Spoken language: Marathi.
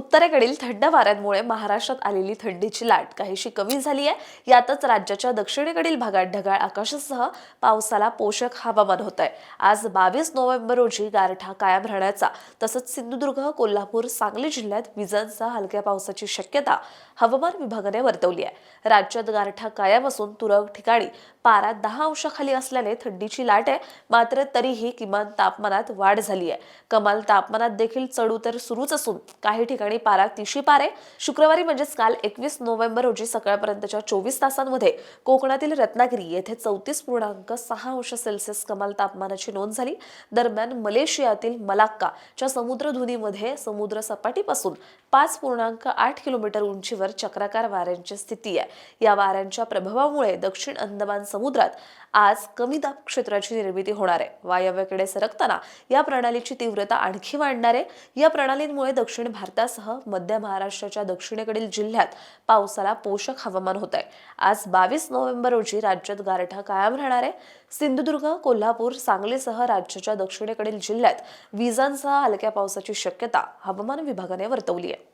उत्तरेकडील थंड वाऱ्यांमुळे महाराष्ट्रात आलेली थंडीची लाट काहीशी कमी झाली आहे. यातच राज्याच्या दक्षिणेकडील भागात ढगाळ आकाशासह पावसाला पोषक हवामान होत आहे आज बावीस नोव्हेंबर रोजी गारठा कायम राहण्याचा तसंच सिंधुदुर्ग कोल्हापूर सांगली जिल्ह्यात विजांचा हलक्या पावसाची शक्यता हवामान विभागाने वर्तवली आहे. राज्यात गारठा कायम असून तुरळक ठिकाणी पारा दहा अंशाखाली असल्याने थंडीची लाट आहे. मात्र तरीही किमान तापमानात वाढ झाली आहे. कमाल तापमानात देखील चढउतर सुरूच असून काही ठिकाणी पारा तिशी पारे. शुक्रवारी म्हणजेच काल एकवीस नोव्हेंबर रोजी सकाळपर्यंतच्या चोवीस तासांमध्ये कोकणातील रत्नागिरी येथे चौतीस पूर्णांक सहा अंश सेल्सिअस कमाल तापमानाची नोंद झाली. दरम्यान मलेशियातील मलाक्का च्या समुद्रधुनीमध्ये समुद्र सपाटीपासून पाच पूर्णांक आठ किलोमीटर उंचीवर चक्राकार वाऱ्यांची स्थिती आहे. या वाऱ्यांच्या प्रभावामुळे दक्षिण अंदमान समुद्रात आज कमी दाब क्षेत्राची निर्मिती होणार आहे. वायव्यकडे सरकताना या प्रणालीची तीव्रता आणखी वाढणार आहे. या प्रणालींमुळे दक्षिण भारतासह मध्य महाराष्ट्राच्या दक्षिणेकडील जिल्ह्यात पावसाला पोषक हवामान होत आहे आज बावीस नोव्हेंबर रोजी राज्यात गारठा कायम राहणार आहे. सिंधुदुर्ग कोल्हापूर सांगलीसह राज्याच्या दक्षिणेकडील जिल्ह्यात विजांसह हलक्या पावसाची शक्यता हवामान विभागाने वर्तवली आहे.